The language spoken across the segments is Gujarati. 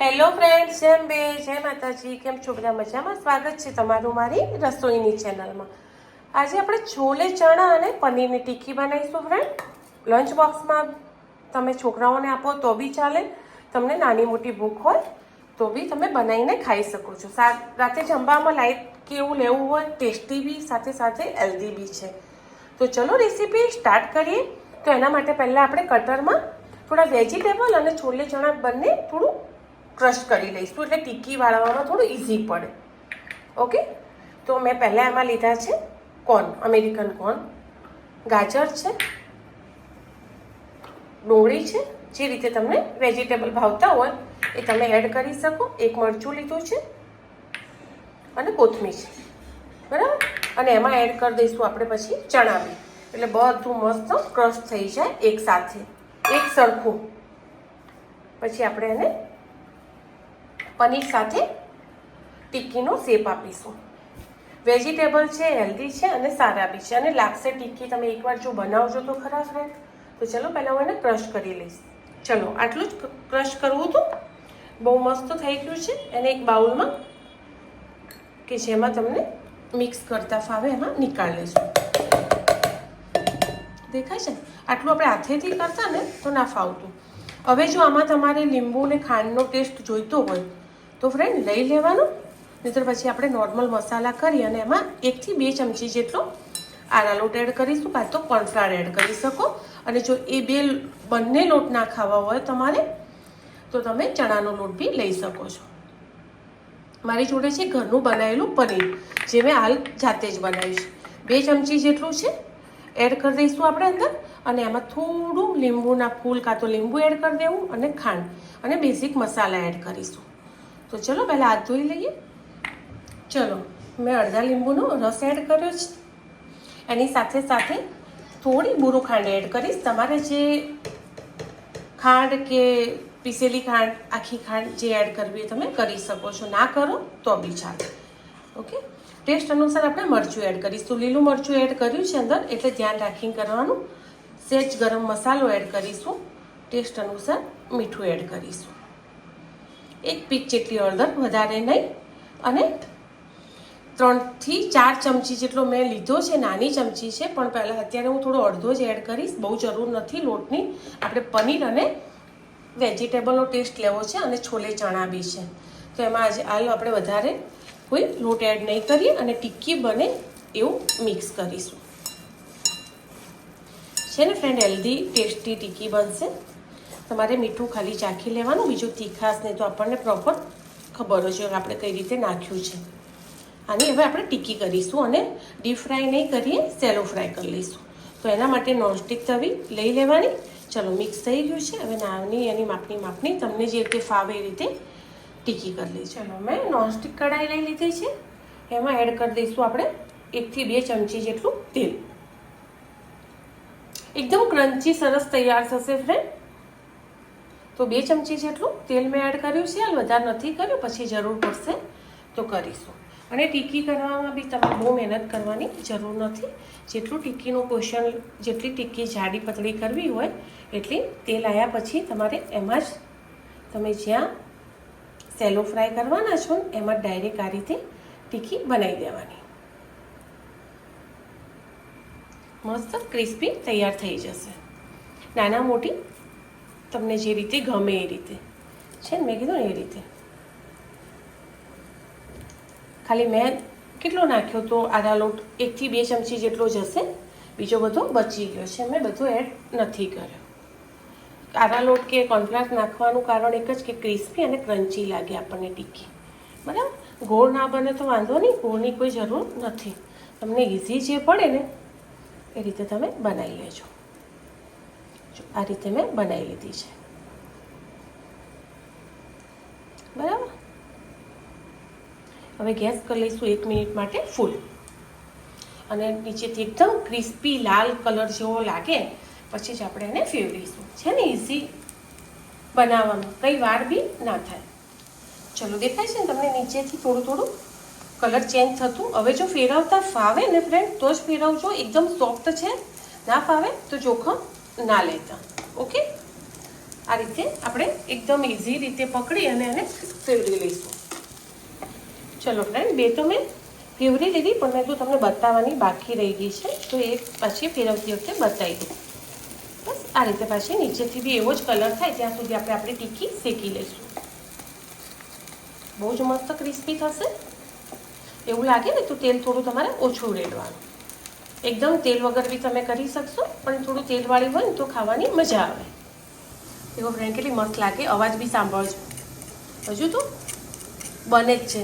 હેલો ફ્રેન્ડ જેમ બે જય માતાજી. કેમ છો? બધા મજામાં? સ્વાગત છે તમારું મારી રસોઈની ચેનલમાં આજે આપણે છોલે, ચણા અને પનીરની ટિક્કી બનાવીશું ફ્રેન્ડ લંચ બોક્સમાં તમે છોકરાઓને આપો તો બી ચાલે. તમને નાની મોટી ભૂખ હોય તો બી તમે બનાવીને ખાઈ શકો છો. રાતે જમવામાં લાઈટ કેવું લેવું હોય ટેસ્ટી બી, સાથે સાથે હેલ્ધી બી છે. તો ચલો રેસીપી સ્ટાર્ટ કરીએ. તો એના માટે પહેલાં આપણે કટરમાં થોડા વેજીટેબલ અને છોલે, ચણા બંને થોડું ક્રશ કરી લઈશું એટલે ટીકી વાળવામાં થોડું ઇઝી પડે. ઓકે તો મેં પહેલાં એમાં લીધા છે કોર્ન અમેરિકન કોર્ન ગાજર છે. ડુંગળી છે. જે રીતે તમને વેજીટેબલ ભાવતા હોય એ તમે એડ કરી શકો. એક મરચું લીધું છે. અને કોથમીર છે. બરાબર? અને એમાં એડ કરી દઈશું આપણે પછી ચણા બી. એટલે બધું મસ્ત ક્રશ થઈ જાય એકસાથે એક સરખું. પછી આપણે એને પનીર સાથે ટિક્કીનો શેપ આપીશું. વેજીટેબલ છે હેલ્ધી છે અને સારા બી છે. અને લાગશે ટિક્કી, તમે એકવાર જો બનાવજો તો ખરા ફ્રેન્ડ તો ચલો, પહેલાં હું એને ક્રશ કરી લઈશ. ચલો, આટલું જ ક્રશ કરવું હતું. બહુ મસ્ત થઈ ગયું છે. એને એક બાઉલમાં કે જેમાં તમને મિક્સ કરતા ફાવે એમાં નીકાળ લઈશું. દેખાય છે? આટલું આપણે હાથેથી કરતા ને તો ના ફાવતું. હવે જો આમાં તમારે લીંબુ ને ખાંડનો ટેસ્ટ જોઈતો હોય તો ફ્રેન્ડ લઈ લેવાનો. નહીતર પછી આપણે નોર્મલ મસાલા કરી અને એમાં એકથી બે ચમચી જેટલો આરાલોટ એડ કરીશું, કાં તો કોર્નફ્લાર એડ કરી શકો. અને જો એ બે બંને લોટ ના ખાવા હોય તમારે, તો તમે ચણાનો લોટ બી લઈ શકો છો. મારી જોડે છે ઘરનું બનાવેલું પનીર, જે મેં હાલ જાતે જ બનાવ્યું છે બે ચમચી જેટલું છે એડ કરી દઈશું આપણે અંદર. અને એમાં થોડું લીંબુના ફૂલ, કાં તો લીંબુ એડ કરી દેવું અને ખાંડ અને બેઝિક મસાલા એડ કરીશું. તો ચલો પહેલાં હાથ ધોઈ લઈએ. ચલો, મેં અડધા લીંબુનો રસ એડ કર્યો છે. એની સાથે સાથે થોડી બુરો ખાંડ એડ કરીશ. તમારે જે ખાંડ કે પીસેલી ખાંડ, આખી ખાંડ જે એડ કરવી એ તમે કરી શકો છો. ના કરો તો બી ચાલે. ઓકે? ટેસ્ટ અનુસાર આપણે મરચું એડ કરીશું. લીલું મરચું એડ કર્યું છે અંદર, એટલે ધ્યાન રાખીને કરવાનું. સેજ ગરમ મસાલો એડ કરીશું. ટેસ્ટ અનુસાર મીઠું એડ કરીશું. એક પીક જેટલી હળદર વધારે નહીં. અને ત્રણથી ચાર ચમચી જેટલો મેં લીધો છે, નાની ચમચી છે, પણ પહેલાં અત્યારે હું થોડો અડધો જ એડ કરીશ. બહુ જરૂર નથી લોટની. આપણે પનીર અને વેજીટેબલનો ટેસ્ટ લેવો છે અને છોલે ચણા બી છે. તો એમાં આજે હાલ આપણે વધારે કોઈ લોટ એડ નહીં કરીએ અને ટિક્કી બને એવું મિક્સ કરીશું. છે ને ફ્રેન્ડ હેલ્ધી ટેસ્ટી ટિક્કી બનશે. તમારે મીઠું ખાલી ચાખી લેવાનું, બીજું તીખાશ નહીં તો આપણને પ્રોપર ખબર હોય છે, આપણે કઈ રીતે નાખ્યું છે. આની હવે આપણે ટીકી કરીશું અને ડીપ ફ્રાય નહીં કરીએ સેલો ફ્રાય કરી લઈશું. તો એના માટે નોનસ્ટિક તવી લઈ લેવાની. ચલો મિક્સ થઈ ગયું છે. હવે નાની એની માપની માપની તમને જે રીતે ફાવે એ રીતે ટીકી કરી લઈ ચલો, મેં નોનસ્ટિક કઢાઈ લઈ લીધી છે. એમાં એડ કરી દઈશું આપણે એકથી બે ચમચી જેટલું તેલ. એકદમ ક્રન્ચી સરસ તૈયાર થશે ફ્રેન્ડ તો બે ચમચી જેટલું તેલ મેં એડ કર્યું છે હાલ વધારે નથી કર્યું, પછી જરૂર પડશે તો કરીશું. અને ટીકી કરવામાં બી તમારે બહુ મહેનત કરવાની જરૂર નથી. જેટલું ટીકીનું પોષણ, જેટલી ટીકી જાડી પતળી કરવી હોય, એટલી તેલ આવ્યા પછી તમારે એમાં જ તમે જ્યાં સેલો ફ્રાય કરવાના છો, એમાં ડાયરેક્ટ આ રીતે ટીકી બનાવી દેવાની. મસ્ત ક્રિસ્પી તૈયાર થઈ જશે. નાના મોટી તમને જે રીતે ગમે એ રીતે. છે ને? મેં કીધું ને એ રીતે. ખાલી મેં કેટલો નાખ્યો તો આદા લોટ? એકથી બે ચમચી જેટલો જશે બીજો બધો બચી ગયો છે. મેં બધો એડ નથી કર્યો. આદા લોટ કે કોર્નફ્લાસ નાખવાનું કારણ એક જ કે ક્રિસ્પી અને ક્રન્ચી લાગે આપણને ટીકી. બરાબર? ગોળ ના બને તો વાંધો નહીં. ગોળની કોઈ જરૂર નથી. તમને ઇઝી જે પડે ને, એ રીતે તમે બનાવી લેજો. આ રીતે મેં બનાવી લીધી છે. બરાબર? હવે ગેસ કરી લઈશું એક મિનિટ માટે ફૂલ. અને નીચેથી એકદમ ક્રિસ્પી લાલ કલર જેવો લાગે, પછી જ આપણે એને ફેરવીશું છે ને ઇઝી બનાવવાનું. કંઈ વાર બી ના થાય. ચલો, દેખાય છે ને તમને નીચેથી થોડું થોડું કલર ચેન્જ થતું? હવે જો ફેરવતા ફાવે ને ફ્રેન્ડ તો જ ફેરવજો. એકદમ સોફ્ટ છે. ના ફાવે તો જોખમ ના લેતા. ઓકે આ રીતે આપણે એકદમ ઇઝી રીતે પકડી અને એને ફેવરી લઈશું. ચલો ફ્રેન્ડ બે તો મેં ફેવરી લીધી, પણ મેં તો તમને બતાવવાની બાકી રહી ગઈ છે, તો એ પછી ફેરવતી વખતે બતાવી દઉં. બસ, આ રીતે પાછી નીચેથી બી એવો જ કલર થાય, ત્યાં સુધી આપણે આપણી ટીકી શેકી લઈશું. બહુ જ મસ્ત ક્રિસ્પી થશે. એવું લાગે ને તો તેલ થોડું તમારે ઓછું રેડવાનું. એકદમ તેલ વગર બી તમે કરી શકશો, પણ થોડું તેલવાળી હોય ને તો ખાવાની મજા આવે. એવો ફ્રેન્ડ કેટલી મસ્ત લાગે, અવાજ બી સાંભળજો. હજુ તો બને જ છે.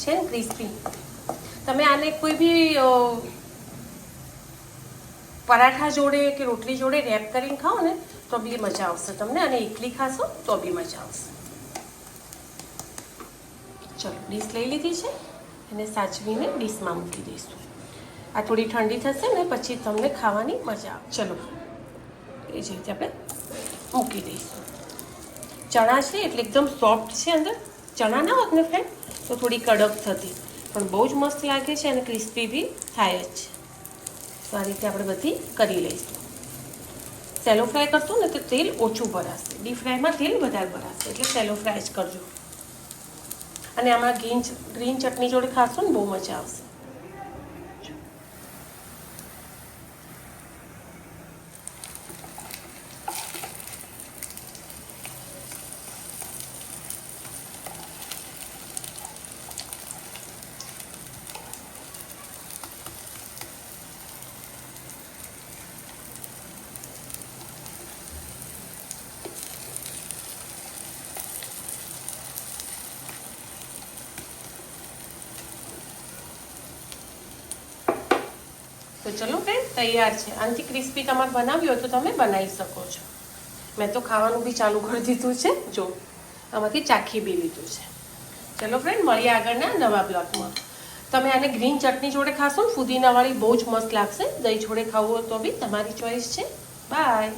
છે ને ક્રિસ્પી તમે આને કોઈ બી પરાઠા જોડે કે રોટલી જોડે રેપ કરીને ખાઓ ને, તો બી મજા આવશે તમને, અને એકલી ખાશો તો બી મજા આવશે. ચલો ડીશ લઈ લીધી છે, એને સાચવીને ડીશમાં મૂકી દઈશું. આ થોડી ઠંડી થશે ને પછી તમને ખાવાની મજા આવે. ચલો, એ જ રીતે આપણે મૂકી દઈશું. ચણા છે એટલે એકદમ સોફ્ટ છે અંદર. ચણા ના હોત ને ફ્રેન્ડ તો થોડી કડક થતી. પણ બહુ જ મસ્ત લાગે છે અને ક્રિસ્પી બી થાય જ છે. તો આ રીતે આપણે બધી કરી લઈશું. સેલો ફ્રાય કરશું ને તો તેલ ઓછું ભરાશે. ડીપ ફ્રાયમાં તેલ વધારે ભરાશે, એટલે સેલો ફ્રાય જ કરજો. અને આમાં ગ્રીન ગ્રીન ચટણી જોડે ખાશો ને બહુ મજા આવશે. તો ચલો ફ્રેન્ડ તૈયાર છે. આનાથી ક્રિસ્પી તમારે બનાવ્યું હોય તો તમે બનાવી શકો છો. મેં તો ખાવાનું બી ચાલુ કરી દીધું છે. જો, આમાંથી ચાખી બી લીધું છે. ચલો ફ્રેન્ડ મળીએ આગળના નવા બ્લોગમાં. તમે આને ગ્રીન ચટણી જોડે ખાશો ને, ફુદીનાવાળી બહુ જ મસ્ત લાગશે. દહીં જોડે ખાવું હોય તો બી તમારી ચોઈસ છે. બાય